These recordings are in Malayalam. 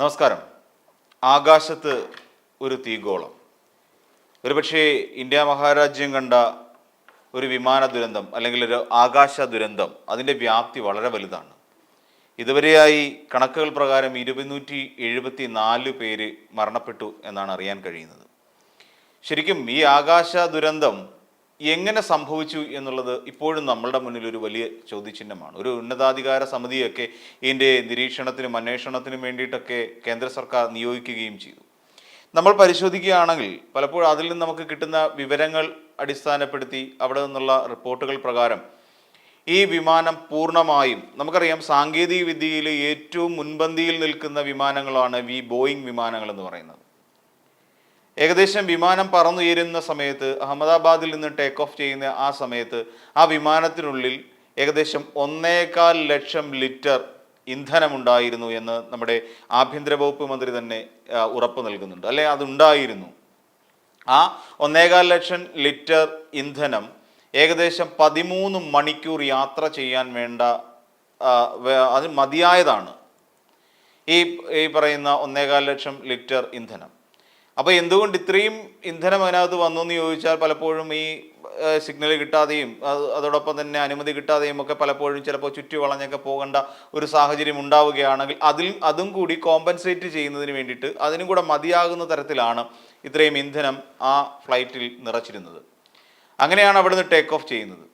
നമസ്കാരം. ആകാശത്ത് ഒരു തീഗോളം. ഒരുപക്ഷെ ഇന്ത്യ മഹാരാജ്യം കണ്ട ഒരു വിമാന ദുരന്തം അല്ലെങ്കിൽ ഒരു ആകാശ ദുരന്തം അതിന്റെ വ്യാപ്തി വളരെ വലുതാണ്. ഇതുവരെയായി കണക്കുകൾ പ്രകാരം ഇരുപത്തിനൂറ്റി എഴുപത്തി നാല് പേര് മരണപ്പെട്ടു എന്നാണ് അറിയാൻ കഴിയുന്നത്. ശരിക്കും ഈ ആകാശ ദുരന്തം എങ്ങനെ സംഭവിച്ചു എന്നുള്ളത് ഇപ്പോഴും നമ്മളുടെ മുന്നിൽ ഒരു വലിയ ചോദ്യചിഹ്നമാണ്. ഒരു ഉന്നതാധികാര സമിതിയൊക്കെ ഇതിന്റെ നിരീക്ഷണത്തിനും അന്വേഷണത്തിനും വേണ്ടിയിട്ടൊക്കെ കേന്ദ്ര സർക്കാർ നിയോഗിക്കുകയും ചെയ്തു. നമ്മൾ പരിശോധിക്കുകയാണെങ്കിൽ പലപ്പോഴും അതിൽ നിന്ന് നമുക്ക് കിട്ടുന്ന വിവരങ്ങൾ അടിസ്ഥാനപ്പെടുത്തി അവിടെ നിന്നുള്ള റിപ്പോർട്ടുകൾ പ്രകാരം ഈ വിമാനം പൂർണമായും നമുക്കറിയാം സാങ്കേതിക വിദ്യയിൽ ഏറ്റവും മുൻപന്തിയിൽ നിൽക്കുന്ന വിമാനങ്ങളാണ് വി ബോയിങ് വിമാനങ്ങൾ എന്ന് പറയുന്നത്. ഏകദേശം വിമാനം പറന്നുയരുന്ന സമയത്ത് അഹമ്മദാബാദിൽ നിന്ന് ടേക്ക് ഓഫ് ചെയ്യുന്ന ആ സമയത്ത് ആ വിമാനത്തിനുള്ളിൽ ഏകദേശം ഒന്നേകാൽ ലക്ഷം ലിറ്റർ ഇന്ധനമുണ്ടായിരുന്നു എന്ന് നമ്മുടെ ആഭ്യന്തര വകുപ്പ് മന്ത്രി തന്നെ ഉറപ്പ് നൽകുന്നുണ്ട്. അല്ലെ? അതുണ്ടായിരുന്നു. ആ ഒന്നേകാൽ ലക്ഷം ലിറ്റർ ഇന്ധനം ഏകദേശം പതിമൂന്ന് മണിക്കൂർ യാത്ര ചെയ്യാൻ വേണ്ട അത് മതിയായതാണ്. ഈ ഈ പറയുന്ന ഒന്നേകാൽ ലക്ഷം ലിറ്റർ ഇന്ധനം. അപ്പോൾ എന്തുകൊണ്ട് ഇത്രയും ഇന്ധനം അതിനകത്ത് വന്നു എന്ന് ചോദിച്ചാൽ പലപ്പോഴും ഈ സിഗ്നൽ കിട്ടാതെയും അത് അതോടൊപ്പം തന്നെ അനുമതി കിട്ടാതെയും ഒക്കെ പലപ്പോഴും ചിലപ്പോൾ ചുറ്റി വളഞ്ഞൊക്കെ പോകേണ്ട ഒരു സാഹചര്യം ഉണ്ടാവുകയാണെങ്കിൽ അതിൽ അതും കൂടി കോമ്പൻസേറ്റ് ചെയ്യുന്നതിന് വേണ്ടിയിട്ട് അതിനും കൂടെ മതിയാകുന്ന തരത്തിലാണ് ഇത്രയും ഇന്ധനം ആ ഫ്ലൈറ്റിൽ നിറച്ചിരുന്നത്. അങ്ങനെയാണ് അവിടുന്ന് ടേക്ക് ഓഫ് ചെയ്യുന്നത്.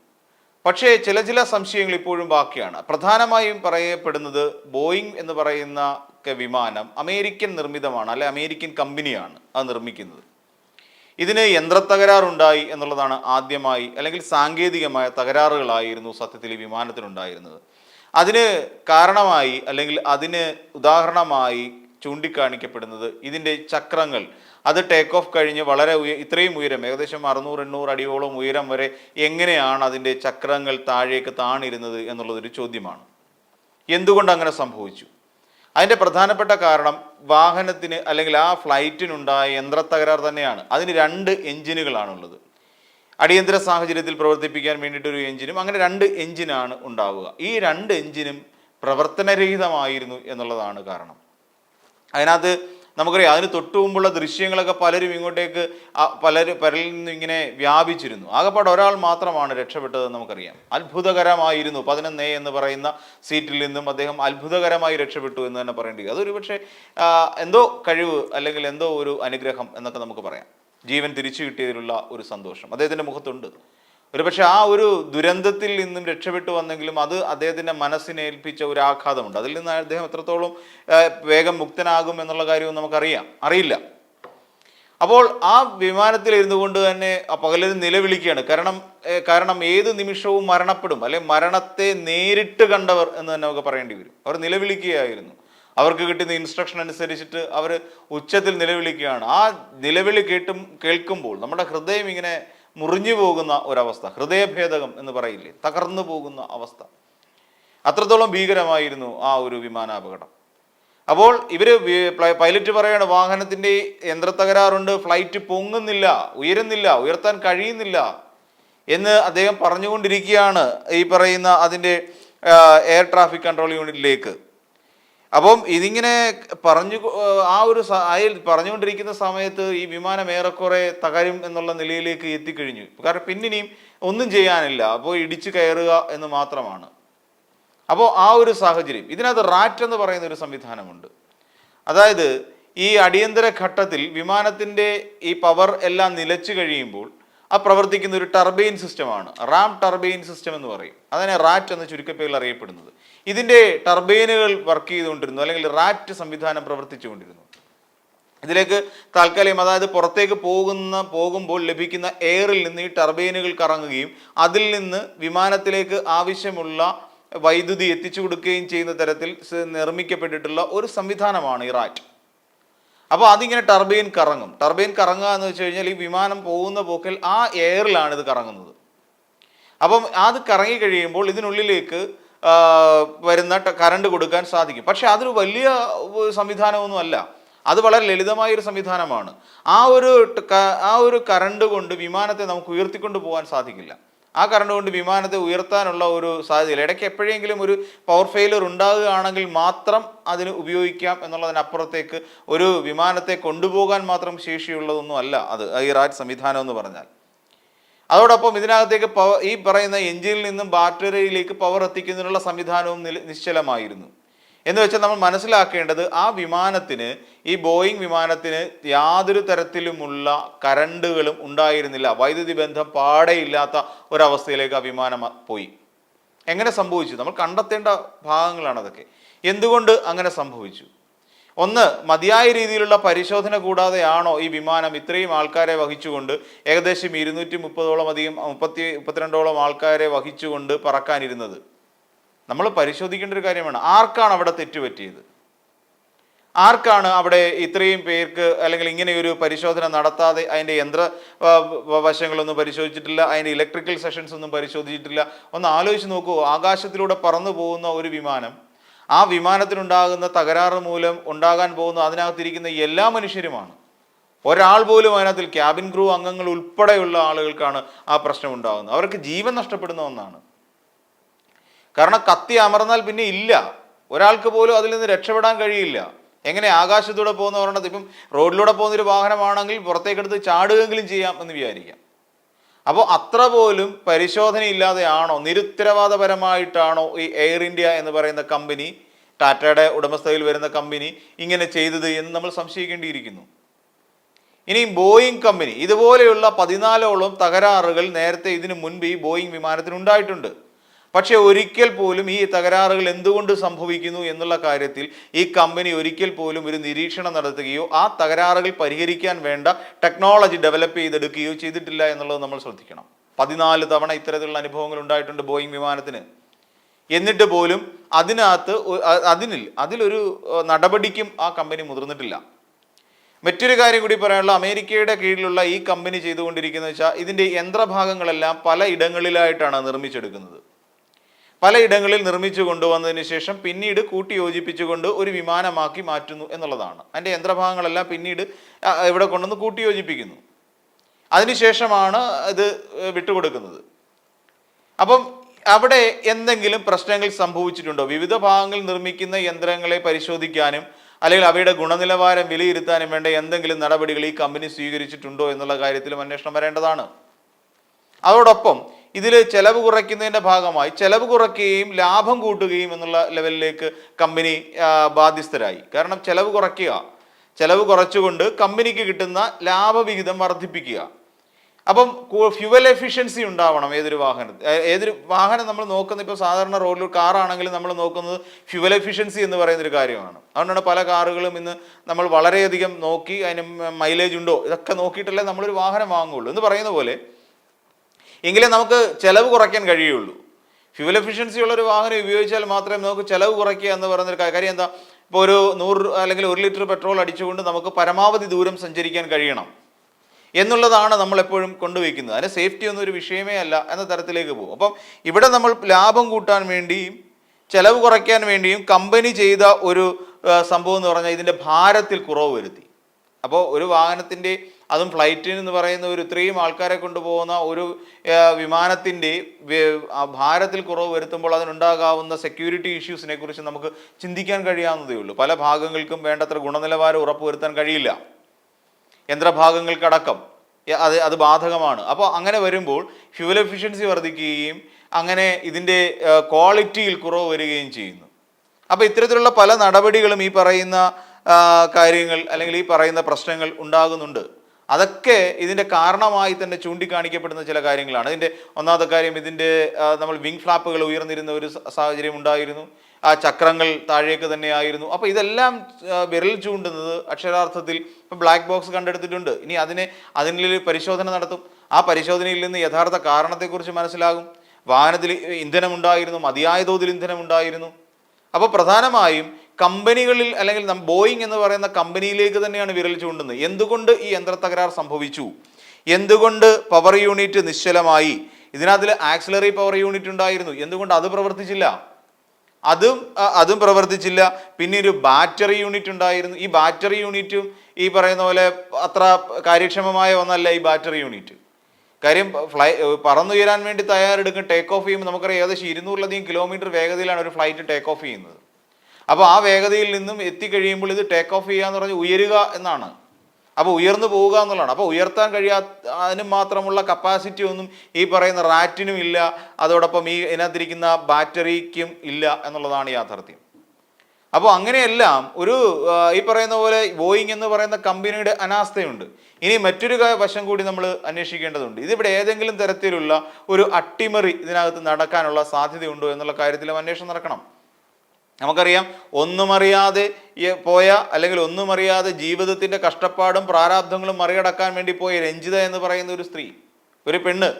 പക്ഷേ ചില ചില സംശയങ്ങൾ ഇപ്പോഴും ബാക്കിയാണ്. പ്രധാനമായും പറയപ്പെടുന്നത് ബോയിങ് എന്ന് പറയുന്ന വിമാനം അമേരിക്കൻ നിർമ്മിതമാണ് അല്ലെ അമേരിക്കൻ കമ്പനിയാണ് അത് നിർമ്മിക്കുന്നത്. ഇതിന് യന്ത്രത്തകരാറുണ്ടായി എന്നുള്ളതാണ് ആദ്യമായി അല്ലെങ്കിൽ സാങ്കേതികമായ തകരാറുകളായിരുന്നു സത്യത്തിൽ ഈ വിമാനത്തിനുണ്ടായിരുന്നത്. അതിന് കാരണമായി അല്ലെങ്കിൽ അതിന് ഉദാഹരണമായി ചൂണ്ടിക്കാണിക്കപ്പെടുന്നത് ഇതിന്റെ ചക്രങ്ങൾ അത് ടേക്ക് ഓഫ് കഴിഞ്ഞ് വളരെ ഇത്രയും ഉയരം ഏകദേശം അറുന്നൂറ് എണ്ണൂറ് അടിയോളം ഉയരം വരെ എങ്ങനെയാണ് അതിന്റെ ചക്രങ്ങൾ താഴേക്ക് താണിരുന്നത് എന്നുള്ളതൊരു ചോദ്യമാണ്. എന്തുകൊണ്ട് അങ്ങനെ സംഭവിച്ചു? അതിന്റെ പ്രധാനപ്പെട്ട കാരണം വാഹനത്തിന് അല്ലെങ്കിൽ ആ ഫ്ലൈറ്റിനുണ്ടായ യന്ത്രത്തകരാർ തന്നെയാണ്. അതിന് രണ്ട് എഞ്ചിനുകളാണുള്ളത്. അടിയന്തര സാഹചര്യത്തിൽ പ്രവർത്തിപ്പിക്കാൻ വേണ്ടിയിട്ടൊരു എഞ്ചിനും അങ്ങനെ രണ്ട് എഞ്ചിനാണ് ഉണ്ടാവുക. ഈ രണ്ട് എഞ്ചിനും പ്രവർത്തനരഹിതമായിരുന്നു എന്നുള്ളതാണ് കാരണം. അതിനകത്ത് നമുക്കറിയാം അതിന് തൊട്ടു മുമ്പുള്ള ദൃശ്യങ്ങളൊക്കെ പലരും ഇങ്ങോട്ടേക്ക് പലരും പലരിൽ നിന്നും ഇങ്ങനെ വ്യാപിച്ചിരുന്നു. ആകപ്പാട് ഒരാൾ മാത്രമാണ് രക്ഷപ്പെട്ടതെന്ന് നമുക്കറിയാം. അത്ഭുതകരമായിരുന്നു പതിനൊന്ന് എന്ന് പറയുന്ന സീറ്റിൽ നിന്നും അദ്ദേഹം അത്ഭുതകരമായി രക്ഷപ്പെട്ടു എന്ന് തന്നെ പറയേണ്ടി. അതൊരു പക്ഷേ എന്തോ കഴിവ് അല്ലെങ്കിൽ എന്തോ ഒരു അനുഗ്രഹം എന്നൊക്കെ നമുക്ക് പറയാം. ജീവൻ തിരിച്ചു കിട്ടിയതിലുള്ള ഒരു സന്തോഷം അദ്ദേഹത്തിന്റെ മുഖത്തുണ്ട്. ഒരുപക്ഷെ ആ ഒരു ദുരന്തത്തിൽ നിന്നും രക്ഷപ്പെട്ടു വന്നെങ്കിലും അത് അദ്ദേഹത്തിന്റെ മനസ്സിനെ ഏൽപ്പിച്ച ഒരു ആഘാതമുണ്ട്. അതിൽ നിന്ന് അദ്ദേഹം എത്രത്തോളം വേഗം മുക്തനാകും എന്നുള്ള കാര്യവും നമുക്കറിയാം. അറിയില്ല. അപ്പോൾ ആ വിമാനത്തിൽ ഇരുന്നു കൊണ്ട് തന്നെ പകലരും നിലവിളിക്കുകയാണ്. കാരണം കാരണം ഏത് നിമിഷവും മരണപ്പെടും. അല്ലെ മരണത്തെ നേരിട്ട് കണ്ടവർ എന്ന് തന്നെ നമുക്ക് പറയേണ്ടി വരും. അവർ നിലവിളിക്കുകയായിരുന്നു. അവർക്ക് കിട്ടുന്ന ഇൻസ്ട്രക്ഷൻ അനുസരിച്ചിട്ട് അവർ ഉച്ചത്തിൽ നിലവിളിക്കുകയാണ്. ആ നിലവിളി കേട്ടും കേൾക്കുമ്പോൾ നമ്മുടെ ഹൃദയം ഇങ്ങനെ മുറിഞ്ഞു പോകുന്ന ഒരവസ്ഥ ഹൃദയഭേദകം എന്ന് പറയില്ലേ തകർന്നു പോകുന്ന അവസ്ഥ. അത്രത്തോളം ഭീകരമായിരുന്നു ആ ഒരു വിമാനാപകടം. അപ്പോൾ ഇവർ പൈലറ്റ് പറയാണ് വാഹനത്തിന്റെ യന്ത്രത്തകരാറുണ്ട് ഫ്ലൈറ്റ് പൊങ്ങുന്നില്ല ഉയരുന്നില്ല ഉയർത്താൻ കഴിയുന്നില്ല എന്ന് അദ്ദേഹം പറഞ്ഞുകൊണ്ടിരിക്കുകയാണ് ഈ പറയുന്ന അതിന്റെ എയർ ട്രാഫിക് കൺട്രോൾ യൂണിറ്റിലേക്ക്. അപ്പം ഇതിങ്ങനെ പറഞ്ഞു ആ ഒരു അയൽ പറഞ്ഞുകൊണ്ടിരിക്കുന്ന സമയത്ത് ഈ വിമാനം ഏറെക്കുറെ തകരും എന്നുള്ള നിലയിലേക്ക് എത്തിക്കഴിഞ്ഞു. കാരണം പിന്നിനിയും ഒന്നും ചെയ്യാനില്ല. അപ്പോൾ ഇടിച്ചു കയറുക എന്ന് മാത്രമാണ്. അപ്പോൾ ആ ഒരു സാഹചര്യം ഇതിനകത്ത് റാറ്റ് എന്ന് പറയുന്ന ഒരു സംവിധാനമുണ്ട്. അതായത് ഈ അടിയന്തര ഘട്ടത്തിൽ വിമാനത്തിന്റെ ഈ പവർ എല്ലാം നിലച്ചു കഴിയുമ്പോൾ ആ പ്രവർത്തിക്കുന്ന ഒരു ടർബൈൻ സിസ്റ്റമാണ്. റാം ടർബൈൻ സിസ്റ്റം എന്ന് പറയും. അതിനെ റാറ്റ് എന്ന ചുരുക്കപ്പേരിൽ അറിയപ്പെടുന്നത്. ഇതിന്റെ ടർബൈനുകൾ വർക്ക് ചെയ്തുകൊണ്ടിരുന്നു അല്ലെങ്കിൽ റാറ്റ് സംവിധാനം പ്രവർത്തിച്ചുകൊണ്ടിരുന്നു. ഇതിലേക്ക് താൽക്കാലികം അതായത് പുറത്തേക്ക് പോകുന്ന പോകുമ്പോൾ ലഭിക്കുന്ന എയറിൽ നിന്ന് ഈ ടർബൈനുകൾ കറങ്ങുകയും അതിൽ നിന്ന് വിമാനത്തിലേക്ക് ആവശ്യമുള്ള വൈദ്യുതി എത്തിച്ചു കൊടുക്കുകയും ചെയ്യുന്ന തരത്തിൽ നിർമ്മിക്കപ്പെട്ടിട്ടുള്ള ഒരു സംവിധാനമാണ് ഈ റാറ്റ്. അപ്പോൾ അതിങ്ങനെ ടർബൈൻ കറങ്ങും. ടർബൈൻ കറങ്ങുക എന്ന് വെച്ച് കഴിഞ്ഞാൽ ഈ വിമാനം പോകുന്ന പോക്കിൽ ആ എയറിലാണ് ഇത് കറങ്ങുന്നത്. അപ്പം അത് കറങ്ങി കഴിയുമ്പോൾ ഇതിനുള്ളിലേക്ക് വരുന്ന കറണ്ട് കൊടുക്കാൻ സാധിക്കും. പക്ഷെ അതൊരു വലിയ സംവിധാനമൊന്നുമല്ല അത് വളരെ ലളിതമായ ഒരു സംവിധാനമാണ്. ആ ഒരു ആ ഒരു കറണ്ട് കൊണ്ട് വിമാനത്തെ നമുക്ക് ഉയർത്തിക്കൊണ്ട് പോകാൻ സാധിക്കില്ല. ആ കറണ്ട് കൊണ്ട് വിമാനത്തെ ഉയർത്താനുള്ള ഒരു സാധ്യതയില്ല. ഇടയ്ക്ക് എപ്പോഴെങ്കിലും ഒരു പവർ ഫെയിലർ ഉണ്ടാകുകയാണെങ്കിൽ മാത്രം അതിന് ഉപയോഗിക്കാം എന്നുള്ളതിനപ്പുറത്തേക്ക് ഒരു വിമാനത്തെ കൊണ്ടുപോകാൻ മാത്രം ശേഷിയുള്ളതൊന്നും അല്ല അത് ഈ റാറ്റ് സംവിധാനം എന്ന് പറഞ്ഞാൽ. അതോടൊപ്പം ഇതിനകത്തേക്ക് പവർ ഈ പറയുന്ന എഞ്ചിനിൽ നിന്നും ബാറ്ററിയിലേക്ക് പവർ എത്തിക്കുന്നതിനുള്ള സംവിധാനവും നിശ്ചലമായിരുന്നു. എന്ന് വെച്ചാൽ നമ്മൾ മനസ്സിലാക്കേണ്ടത് ആ വിമാനത്തിന് ഈ ബോയിങ് വിമാനത്തിന് യാതൊരു തരത്തിലുമുള്ള കരണ്ടുകളും ഉണ്ടായിരുന്നില്ല. വൈദ്യുതി ബന്ധം പാടെയില്ലാത്ത ഒരവസ്ഥയിലേക്ക് ആ വിമാനം പോയി. എങ്ങനെ സംഭവിച്ചു? നമ്മൾ കണ്ടെത്തേണ്ട ഭാഗങ്ങളാണ് അതൊക്കെ. എന്തുകൊണ്ട് അങ്ങനെ സംഭവിച്ചു? ഒന്ന് മതിയായ രീതിയിലുള്ള പരിശോധന കൂടാതെയാണോ ഈ വിമാനം ഇത്രയും ആൾക്കാരെ വഹിച്ചുകൊണ്ട് ഏകദേശം ഇരുന്നൂറ്റി മുപ്പതോളം അധികം മുപ്പത്തി മുപ്പത്തിരണ്ടോളം ആൾക്കാരെ വഹിച്ചുകൊണ്ട് പറക്കാനിരുന്നത്? നമ്മൾ പരിശോധിക്കേണ്ട ഒരു കാര്യമാണ്. ആർക്കാണ് അവിടെ തെറ്റുപറ്റിയത്? ആർക്കാണ് അവിടെ ഇത്രയും പേർക്ക് അല്ലെങ്കിൽ ഇങ്ങനെ ഒരു പരിശോധന നടത്താതെ അതിന്റെ യന്ത്ര വശങ്ങളൊന്നും പരിശോധിച്ചിട്ടില്ല അതിന്റെ ഇലക്ട്രിക്കൽ സെഷൻസ് ഒന്നും പരിശോധിച്ചിട്ടില്ല? ഒന്ന് ആലോചിച്ച് നോക്കൂ. ആകാശത്തിലൂടെ പറന്നു പോകുന്ന ഒരു വിമാനം ആ വിമാനത്തിനുണ്ടാകുന്ന തകരാറ് മൂലം ഉണ്ടാകാൻ പോകുന്ന അതിനകത്തിരിക്കുന്ന എല്ലാ മനുഷ്യരുമാണ്. ഒരാൾ പോലും അതിനകത്തിൽ ക്യാബിൻ ക്രൂ അംഗങ്ങൾ ഉൾപ്പെടെയുള്ള ആളുകൾക്കാണ് ആ പ്രശ്നം ഉണ്ടാകുന്നത്. അവർക്ക് ജീവൻ നഷ്ടപ്പെടുന്ന ഒന്നാണ്. കാരണം കത്തി അമർന്നാൽ പിന്നെ ഇല്ല. ഒരാൾക്ക് പോലും അതിൽ നിന്ന് രക്ഷപ്പെടാൻ കഴിയില്ല. എങ്ങനെ ആകാശത്തൂടെ പോകുന്ന പറഞ്ഞത് ഇപ്പം റോഡിലൂടെ പോകുന്നൊരു വാഹനമാണെങ്കിൽ പുറത്തേക്കെടുത്ത് ചാടുകയെങ്കിലും ചെയ്യാം എന്ന് വിചാരിക്കാം. അപ്പോൾ അത്ര പോലും പരിശോധന ഇല്ലാതെയാണോ നിരുത്തരവാദപരമായിട്ടാണോ ഈ എയർ ഇന്ത്യ എന്ന് പറയുന്ന കമ്പനി ടാറ്റയുടെ ഉടമസ്ഥതയിൽ വരുന്ന കമ്പനി ഇങ്ങനെ ചെയ്തത് എന്ന് നമ്മൾ സംശയിക്കേണ്ടിയിരിക്കുന്നു. ഇനി ബോയിങ് കമ്പനി ഇതുപോലെയുള്ള പതിനാലോളം തകരാറുകൾ നേരത്തെ ഇതിനു മുൻപ് ഈ ബോയിങ് വിമാനത്തിന് ഉണ്ടായിട്ടുണ്ട്. പക്ഷെ ഒരിക്കൽ പോലും ഈ തകരാറുകൾ എന്തുകൊണ്ട് സംഭവിക്കുന്നു എന്നുള്ള കാര്യത്തിൽ ഈ കമ്പനി ഒരിക്കൽ പോലും ഒരു നിരീക്ഷണം നടത്തുകയോ ആ തകരാറുകൾ പരിഹരിക്കാൻ വേണ്ട ടെക്നോളജി ഡെവലപ്പ് ചെയ്തെടുക്കുകയോ ചെയ്തിട്ടില്ല എന്നുള്ളത് നമ്മൾ ശ്രദ്ധിക്കണം. പതിനാല് തവണ ഇത്തരത്തിലുള്ള അനുഭവങ്ങൾ ഉണ്ടായിട്ടുണ്ട് ബോയിങ് വിമാനത്തിന്. എന്നിട്ട് പോലും അതിനകത്ത് അതിനിൽ അതിലൊരു നടപടിക്കും ആ കമ്പനി മുതിർന്നിട്ടില്ല. മറ്റൊരു കാര്യം കൂടി പറയാനുള്ള അമേരിക്കയുടെ കീഴിലുള്ള ഈ കമ്പനി ചെയ്തുകൊണ്ടിരിക്കുന്നത് വെച്ചാൽ ഇതിന്റെ യന്ത്രഭാഗങ്ങളെല്ലാം പല ഇടങ്ങളിലായിട്ടാണ് നിർമ്മിച്ചെടുക്കുന്നത്. പലയിടങ്ങളിൽ നിർമ്മിച്ചു കൊണ്ടുവന്നതിന് ശേഷം പിന്നീട് കൂട്ടി യോജിപ്പിച്ചുകൊണ്ട് ഒരു വിമാനമാക്കി മാറ്റുന്നു എന്നുള്ളതാണ്. അതിന്റെ യന്ത്രഭാഗങ്ങളെല്ലാം പിന്നീട് ഇവിടെ കൊണ്ടുവന്ന് കൂട്ടി യോജിപ്പിക്കുന്നു. അതിനുശേഷമാണ് ഇത് വിട്ടുകൊടുക്കുന്നത്. അപ്പം അവിടെ എന്തെങ്കിലും പ്രശ്നങ്ങൾ സംഭവിച്ചിട്ടുണ്ടോ? വിവിധ ഭാഗങ്ങളിൽ നിർമ്മിക്കുന്ന യന്ത്രങ്ങളെ പരിശോധിക്കാനും അല്ലെങ്കിൽ അവയുടെ ഗുണനിലവാരം വിലയിരുത്താനും വേണ്ട എന്തെങ്കിലും നടപടികൾ ഈ കമ്പനി സ്വീകരിച്ചിട്ടുണ്ടോ എന്നുള്ള കാര്യത്തിലും അന്വേഷണം വരേണ്ടതാണ്. അതോടൊപ്പം ഇതിൽ ചെലവ് കുറയ്ക്കുന്നതിന്റെ ഭാഗമായി ചെലവ് കുറയ്ക്കുകയും ലാഭം കൂട്ടുകയും എന്നുള്ള ലെവലിലേക്ക് കമ്പനി ബാധ്യസ്ഥരായി. കാരണം ചെലവ് കുറയ്ക്കുക. ചെലവ് കുറച്ചുകൊണ്ട് കമ്പനിക്ക് കിട്ടുന്ന ലാഭവിഹിതം വർദ്ധിപ്പിക്കുക. അപ്പം ഫ്യുവൽ എഫിഷ്യൻസി ഉണ്ടാവണം ഏതൊരു വാഹന ഏതൊരു വാഹനം നമ്മൾ നോക്കുന്ന ഇപ്പോൾ സാധാരണ റോഡിൽ കാറാണെങ്കിലും നമ്മൾ നോക്കുന്നത് ഫ്യുവൽ എഫിഷ്യൻസി എന്ന് പറയുന്ന ഒരു കാര്യമാണ്. അതുകൊണ്ടാണ് പല കാറുകളും ഇന്ന് നമ്മൾ വളരെയധികം നോക്കി അതിന് മൈലേജ് ഉണ്ടോ? ഇതൊക്കെ നോക്കിയിട്ടല്ലേ നമ്മളൊരു വാഹനം വാങ്ങുള്ളൂ. എന്ന് പറയുന്ന പോലെ എങ്കിലേ നമുക്ക് ചിലവ് കുറയ്ക്കാൻ കഴിയുള്ളൂ. ഫ്യൂൽ എഫിഷ്യൻസി ഉള്ള ഒരു വാഹനം ഉപയോഗിച്ചാൽ മാത്രമേ നമുക്ക് ചിലവ് കുറയ്ക്കുക എന്ന് പറയുന്നൊരു കാര്യം എന്താ? ഇപ്പോൾ ഒരു നൂറ് അല്ലെങ്കിൽ ഒരു ലിറ്റർ പെട്രോൾ അടിച്ചുകൊണ്ട് നമുക്ക് പരമാവധി ദൂരം സഞ്ചരിക്കാൻ കഴിയണം. എന്നുള്ളതാണ് നമ്മൾ എപ്പോഴും കൊണ്ടുവയ്ക്കുന്നത്. അതിന് സേഫ്റ്റി ഒന്നും ഒരു വിഷയമേ അല്ല എന്ന തരത്തിലേക്ക് പോകും. അപ്പം ഇവിടെ നമ്മൾ ലാഭം കൂട്ടാൻ വേണ്ടിയും ചെലവ് കുറയ്ക്കാൻ വേണ്ടിയും കമ്പനി ചെയ്ത ഒരു സംഭവം എന്ന് പറഞ്ഞാൽ ഇതിന്റെ ഭാരത്തിൽ കുറവ് വരുത്തി. അപ്പോൾ ഒരു വാഹനത്തിന്റെ അതും ഫ്ലൈറ്റിന് എന്ന് പറയുന്ന ഒരു ഇത്രയും ആൾക്കാരെ കൊണ്ടുപോകുന്ന ഒരു വിമാനത്തിന്റെ ഭാരത്തിൽ കുറവ് വരുത്തുമ്പോൾ അതിനുണ്ടാകാവുന്ന സെക്യൂരിറ്റി ഇഷ്യൂസിനെ കുറിച്ച് നമുക്ക് ചിന്തിക്കാൻ കഴിയാവുന്നതേ ഉള്ളൂ. പല ഭാഗങ്ങൾക്കും വേണ്ടത്ര ഗുണനിലവാരം ഉറപ്പുവരുത്താൻ കഴിയില്ല. യന്ത്രഭാഗങ്ങൾക്കടക്കം. അത് അത് ബാധകമാണ്. അപ്പോൾ അങ്ങനെ വരുമ്പോൾ ഫ്യൂവൽ എഫിഷ്യൻസി വർദ്ധിക്കുകയും അങ്ങനെ ഇതിന്റെ ക്വാളിറ്റിയിൽ കുറവ് വരികയും ചെയ്യുന്നു. അപ്പോൾ ഇത്തരത്തിലുള്ള പല നടപടികളും ഈ പറയുന്ന കാര്യങ്ങൾ അല്ലെങ്കിൽ ഈ പറയുന്ന പ്രശ്നങ്ങൾ ഉണ്ടാകുന്നുണ്ട്. അതൊക്കെ ഇതിന്റെ കാരണമായി തന്നെ ചൂണ്ടിക്കാണിക്കപ്പെടുന്ന ചില കാര്യങ്ങളാണ്. ഇതിന്റെ ഒന്നാമത്തെ കാര്യം ഇതിന്റെ നമ്മൾ വിങ് ഫ്ലാപ്പുകൾ ഉയർന്നിരുന്ന ഒരു സാഹചര്യം ഉണ്ടായിരുന്നു. ആ ചക്രങ്ങൾ താഴേക്ക് തന്നെയായിരുന്നു അപ്പോൾ ഇതെല്ലാം വിരൽ ചൂണ്ടുന്നത് അക്ഷരാർത്ഥത്തിൽ ഇപ്പം ബ്ലാക്ക് ബോക്സ് കണ്ടെടുത്തിട്ടുണ്ട്. ഇനി അതിനെ അതിനിൽ പരിശോധന നടത്തും. ആ പരിശോധനയിൽ നിന്ന് യഥാർത്ഥ കാരണത്തെക്കുറിച്ച് മനസ്സിലാകും. വാഹനത്തിൽ ഇന്ധനമുണ്ടായിരുന്നു മതിയായ തോതിൽ ഇന്ധനമുണ്ടായിരുന്നു. അപ്പോൾ പ്രധാനമായും കമ്പനികളിൽ അല്ലെങ്കിൽ ബോയിങ് എന്ന് പറയുന്ന കമ്പനിയിലേക്ക് തന്നെയാണ് വിരൽ ചൂണ്ടുന്നത്. എന്തുകൊണ്ട് ഈ യന്ത്ര തകരാർ സംഭവിച്ചു? എന്തുകൊണ്ട് പവർ യൂണിറ്റ് നിശ്ചലമായി? ഇതിനകത്തിൽ ആക്സിലറി പവർ യൂണിറ്റ് ഉണ്ടായിരുന്നു. എന്തുകൊണ്ട് അത് പ്രവർത്തിച്ചില്ല? അതും അതും പ്രവർത്തിച്ചില്ല. പിന്നെ ഒരു ബാറ്ററി യൂണിറ്റ് ഉണ്ടായിരുന്നു. ഈ ബാറ്ററി യൂണിറ്റും ഈ പറയുന്ന പോലെ അത്ര കാര്യക്ഷമമായ ഒന്നല്ല ഈ ബാറ്ററി യൂണിറ്റ് കാര്യം ഫ്ലൈ പറന്നുയരാൻ വേണ്ടി തയ്യാറെടുക്കും ടേക്ക് ഓഫ് ചെയ്യുമ്പോൾ നമുക്കറിയാം ഏകദേശം ഇരുന്നൂറിലധികം കിലോമീറ്റർ വേഗതയിലാണ് ഒരു ഫ്ലൈറ്റ് ടേക്ക് ഓഫ് ചെയ്യുന്നത്. അപ്പോൾ ആ വേഗതയിൽ നിന്നും എത്തിക്കഴിയുമ്പോൾ ഇത് ടേക്ക് ഓഫ് ചെയ്യുക എന്ന് പറഞ്ഞാൽ ഉയരുക എന്നാണ്. അപ്പോൾ ഉയർന്നു പോവുക എന്നുള്ളതാണ്. അപ്പോൾ ഉയർത്താൻ കഴിയാത്ത അതിനും മാത്രമുള്ള കപ്പാസിറ്റി ഒന്നും ഈ പറയുന്ന റാറ്റിനും ഇല്ല. അതോടൊപ്പം ഈ ഇതിനകത്തിരിക്കുന്ന ബാറ്ററിക്കും ഇല്ല എന്നുള്ളതാണ് യാഥാർത്ഥ്യം. അപ്പോൾ അങ്ങനെയെല്ലാം ഒരു ഈ പറയുന്ന പോലെ ബോയിങ് എന്ന് പറയുന്ന കമ്പനിയുടെ അനാസ്ഥയുണ്ട്. ഇനി മറ്റൊരു വശം കൂടി നമ്മൾ അന്വേഷിക്കേണ്ടതുണ്ട്. ഇതിവിടെ ഏതെങ്കിലും തരത്തിലുള്ള ഒരു അട്ടിമറി ഇതിനകത്ത് നടക്കാനുള്ള സാധ്യതയുണ്ടോ എന്നുള്ള കാര്യത്തിലും അന്വേഷണം നടക്കണം. നമുക്കറിയാം ഒന്നും അറിയാതെ പോയ അല്ലെങ്കിൽ ഒന്നും അറിയാതെ ജീവിതത്തിന്റെ കഷ്ടപ്പാടും പ്രാരാബ്ദങ്ങളും മറികടക്കാൻ വേണ്ടി പോയ രഞ്ജിത എന്ന് പറയുന്ന ഒരു സ്ത്രീ ഒരു പെണ്ണ്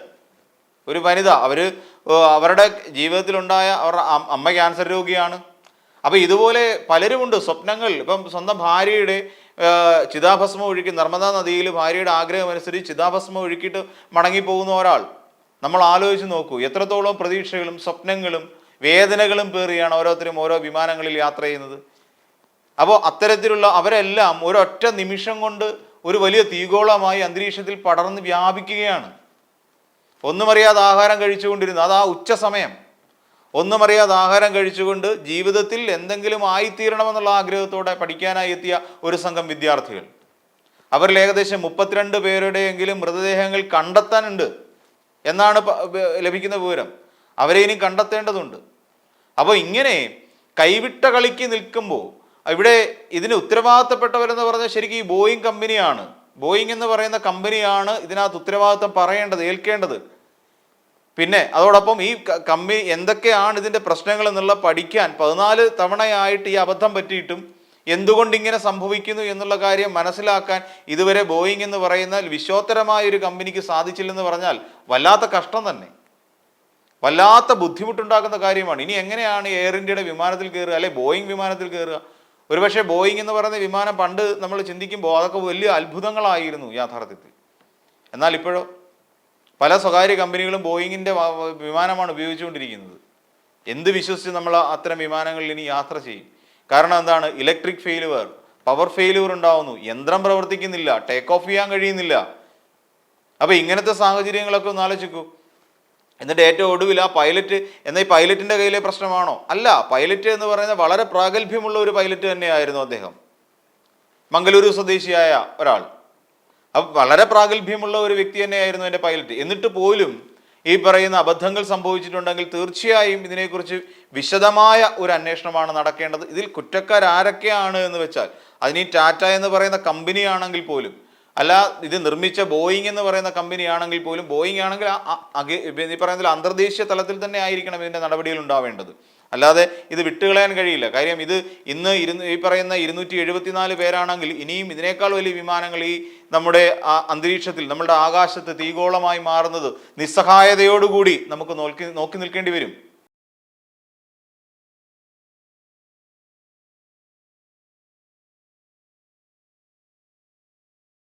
ഒരു വനിത. അവർ ഏർ അവരുടെ ജീവിതത്തിലുണ്ടായ അവരുടെ അമ്മ ക്യാൻസർ രോഗിയാണ്. അപ്പൊ ഇതുപോലെ പലരുമുണ്ട്. സ്വപ്നങ്ങൾ. ഇപ്പം സ്വന്തം ഭാര്യയുടെ ചിതാഭസ്മം ഒഴുക്കി നർമ്മദാ നദിയിൽ ഭാര്യയുടെ ആഗ്രഹം അനുസരിച്ച് ചിതാഭസ്മം ഒഴുക്കിയിട്ട് മടങ്ങിപ്പോകുന്ന ഒരാൾ. നമ്മൾ ആലോചിച്ച് നോക്കൂ. എത്രത്തോളം പ്രതീക്ഷകളും സ്വപ്നങ്ങളും വേദനകളും പേറിയാണ് ഓരോരുത്തരും ഓരോ വിമാനങ്ങളിൽ യാത്ര ചെയ്യുന്നത്. അപ്പോൾ അത്തരത്തിലുള്ള അവരെല്ലാം ഒരൊറ്റ നിമിഷം കൊണ്ട് ഒരു വലിയ തീഗോളമായി അന്തരീക്ഷത്തിൽ പടർന്ന് വ്യാപിക്കുകയാണ്. ഒന്നുമറിയാതെ ആഹാരം കഴിച്ചുകൊണ്ടിരുന്നു. അത് ഉച്ച സമയം. ഒന്നുമറിയാതെ ആഹാരം കഴിച്ചുകൊണ്ട് ജീവിതത്തിൽ എന്തെങ്കിലും ആയിത്തീരണമെന്നുള്ള ആഗ്രഹത്തോടെ പഠിക്കാനായി എത്തിയ ഒരു സംഘം വിദ്യാർത്ഥികൾ. അവരിൽ ഏകദേശം മുപ്പത്തിരണ്ട് പേരുടെയെങ്കിലും മൃതദേഹങ്ങൾ കണ്ടെത്താനുണ്ട്. എന്നാണ് ലഭിക്കുന്ന വിവരം. അവരെ ഇനി കണ്ടെത്തേണ്ടതുണ്ട്. അപ്പോൾ ഇങ്ങനെ കൈവിട്ട കളിക്ക് നിൽക്കുമ്പോൾ ഇവിടെ ഇതിന് ഉത്തരവാദിത്തപ്പെട്ടവരെന്ന് പറഞ്ഞാൽ ശരിക്കും ഈ ബോയിങ് കമ്പനിയാണ്. ബോയിങ് എന്ന് പറയുന്ന കമ്പനിയാണ് ഇതിനകത്ത് ഉത്തരവാദിത്തം പറയേണ്ടത് ഏൽക്കേണ്ടത്. പിന്നെ അതോടൊപ്പം ഈ കമ്പനി എന്തൊക്കെയാണ് ഇതിന്റെ പ്രശ്നങ്ങൾ എന്നുള്ള പഠിക്കാൻ പതിനാല് തവണയായിട്ട് ഈ അബദ്ധം പറ്റിയിട്ടും എന്തുകൊണ്ട് ഇങ്ങനെ സംഭവിക്കുന്നു എന്നുള്ള കാര്യം മനസ്സിലാക്കാൻ ഇതുവരെ ബോയിങ് എന്ന് പറയുന്ന വിശ്വോത്തരമായ ഒരു കമ്പനിക്ക് സാധിച്ചില്ലെന്ന് പറഞ്ഞാൽ വല്ലാത്ത കഷ്ടം തന്നെ. വല്ലാത്ത ബുദ്ധിമുട്ടുണ്ടാക്കുന്ന കാര്യമാണ്. ഇനി എങ്ങനെയാണ് എയർ ഇന്ത്യയുടെ വിമാനത്തിൽ കയറുക? അല്ലെ ബോയിങ് വിമാനത്തിൽ കയറുക? ഒരുപക്ഷെ ബോയിങ് എന്ന് പറയുന്ന വിമാനം പണ്ട് നമ്മൾ ചിന്തിക്കുമ്പോൾ അതൊക്കെ വലിയ അത്ഭുതങ്ങളായിരുന്നു യാഥാർത്ഥ്യത്തിൽ. എന്നാൽ ഇപ്പോഴോ പല സ്വകാര്യ കമ്പനികളും ബോയിങ്ങിന്റെ വിമാനമാണ് ഉപയോഗിച്ചുകൊണ്ടിരിക്കുന്നത്. എന്ത് വിശ്വസിച്ച് നമ്മൾ അത്തരം വിമാനങ്ങളിൽ ഇനി യാത്ര ചെയ്യും? കാരണം എന്താണ്? ഇലക്ട്രിക് ഫെയിലുവർ പവർ ഫെയിലുവർ ഉണ്ടാവുന്നു. യന്ത്രം പ്രവർത്തിക്കുന്നില്ല ടേക്ക് ഓഫ് ചെയ്യാൻ കഴിയുന്നില്ല. അപ്പോൾ ഇങ്ങനത്തെ സാഹചര്യങ്ങളൊക്കെ ഒന്ന് ആലോചിക്കൂ. എന്നിട്ട് ഏറ്റവും ഒടുവിൽ ആ പൈലറ്റ് എന്ന ഈ പൈലറ്റിന്റെ കയ്യിലെ പ്രശ്നമാണോ? അല്ല പൈലറ്റ് എന്ന് പറയുന്നത് വളരെ പ്രാഗൽഭ്യമുള്ള ഒരു പൈലറ്റ് തന്നെയായിരുന്നു അദ്ദേഹം. മംഗലൂരു സ്വദേശിയായ ഒരാൾ. അപ്പം വളരെ പ്രാഗൽഭ്യമുള്ള ഒരു വ്യക്തി തന്നെയായിരുന്നു എന്റെ പൈലറ്റ് എന്നിട്ട് പോലും ഈ പറയുന്ന അബദ്ധങ്ങൾ സംഭവിച്ചിട്ടുണ്ടെങ്കിൽ തീർച്ചയായും ഇതിനെക്കുറിച്ച് വിശദമായ ഒരു അന്വേഷണമാണ് നടക്കേണ്ടത്. ഇതിൽ കുറ്റക്കാരാരൊക്കെയാണ് എന്ന് വെച്ചാൽ അതിന് ടാറ്റ എന്ന് പറയുന്ന കമ്പനിയാണെങ്കിൽ പോലും അല്ല ഇത് നിർമ്മിച്ച ബോയിങ് എന്ന് പറയുന്ന കമ്പനി ആണെങ്കിൽ പോലും ബോയിങ് ആണെങ്കിൽ ഈ പറയുന്നതിൽ അന്തർദേശീയ തലത്തിൽ തന്നെ ആയിരിക്കണം ഇതിന്റെ നടപടികൾ ഉണ്ടാവേണ്ടത്. അല്ലാതെ ഇത് വിട്ടുകളയാൻ കഴിയില്ല. കാര്യം ഇത് ഇന്ന് ഇരുന്ന് ഈ പറയുന്ന ഇരുന്നൂറ്റി എഴുപത്തിനാല് പേരാണെങ്കിൽ ഇനിയും ഇതിനേക്കാൾ വലിയ വിമാനങ്ങൾ ഈ നമ്മുടെ അന്തരീക്ഷത്തിൽ നമ്മുടെ ആകാശത്ത് തീഗോളമായി മാറുന്നത് നിസ്സഹായതയോടുകൂടി നമുക്ക് നോക്കി നോക്കി നിൽക്കേണ്ടി വരും.